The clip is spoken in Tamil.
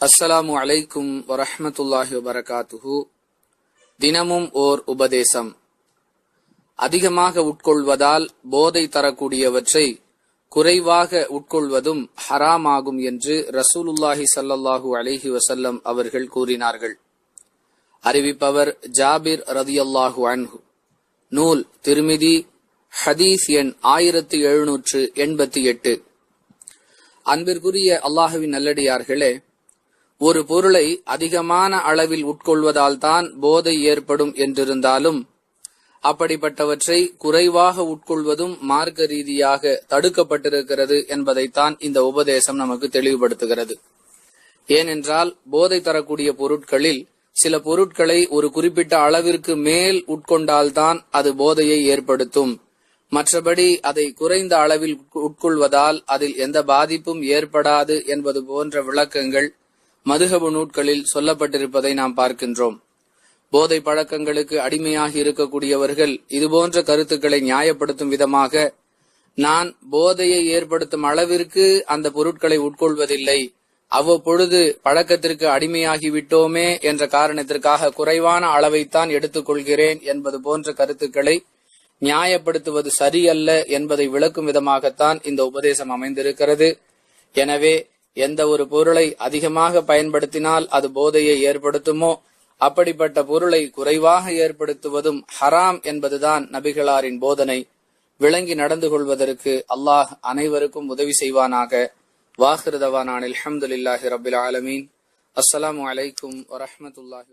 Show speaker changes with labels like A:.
A: அஸ்ஸலாமு அலைக்கும் வரஹமத்துல்லாஹி வபரகாத்துஹு தினமும் ஓர் உபதேசம். அதிகமாக உட்கொள்வதால் போதை தரக்கூடியவற்றை குறைவாக உட்கொள்வதும் ஹராமாகும் என்று ரசூலுல்லாஹி ஸல்லல்லாஹு அலைஹி வசல்லம் அவர்கள் கூறினார்கள். அறிவிப்பவர் ஜாபிர் ரதியல்லாஹு அன்ஹு. நூல் திருமிதி ஹதீஸ் எண் ஆயிரத்தி எழுநூற்று எண்பத்தி எட்டு. அன்பிற்குரிய அல்லாஹுவின் நல்லடியார்களே ஒரு பொருளை அதிகமான அளவில் உட்கொள்வதால் தான் போதை ஏற்படும் என்றிருந்தாலும் அப்படிப்பட்டவற்றை குறைவாக உட்கொள்வதும் மார்க்க ரீதியாக தடுக்கப்பட்டிருக்கிறது என்பதைத்தான் இந்த உபதேசம் நமக்கு தெளிவுபடுத்துகிறது. ஏனென்றால் போதை தரக்கூடிய பொருட்களில் சில பொருட்களை ஒரு குறிப்பிட்ட அளவிற்கு மேல் உட்கொண்டால்தான் அது போதையை ஏற்படுத்தும். மற்றபடி அதை குறைந்த அளவில் உட்கொள்வதால் அதில் எந்த பாதிப்பும் ஏற்படாது என்பது போன்ற விளக்கங்கள் மதுகபு நூட்களில் சொல்லப்பட்டிருப்பதை நாம் பார்க்கின்றோம். போதை பழக்கங்களுக்கு அடிமையாகி இருக்கக்கூடியவர்கள் இதுபோன்ற கருத்துக்களை நியாயப்படுத்தும் விதமாக நான் போதையை ஏற்படுத்தும் அளவிற்கு அந்த பொருட்களை உட்கொள்வதில்லை. அவ்வப்பொழுது பழக்கத்திற்கு அடிமையாகிவிட்டோமே என்ற காரணத்திற்காக குறைவான அளவைத்தான் எடுத்துக்கொள்கிறேன் என்பது போன்ற கருத்துக்களை நியாயப்படுத்துவது சரியல்ல என்பதை விளக்கும் விதமாகத்தான் இந்த உபதேசம் அமைந்திருக்கிறது. எனவே எந்த ஒரு பொருளை அதிகமாக பயன்படுத்தினால் அது போதையை ஏற்படுத்துமோ? அப்படிப்பட்ட பொருளை குறைவாக ஏற்படுத்துவதும் ஹராம் என்பதுதான் நபிகளாரின் போதனை. விளங்கி நடந்து கொள்வதற்கு அல்லாஹ் அனைவருக்கும் உதவி செய்வானாக. வாஹிருதவானான் அலமதுல்லாஹி ரபில் ஆலமீன். அஸ்ஸலாமு வலைக்கும் வரமத்துல்லாஹி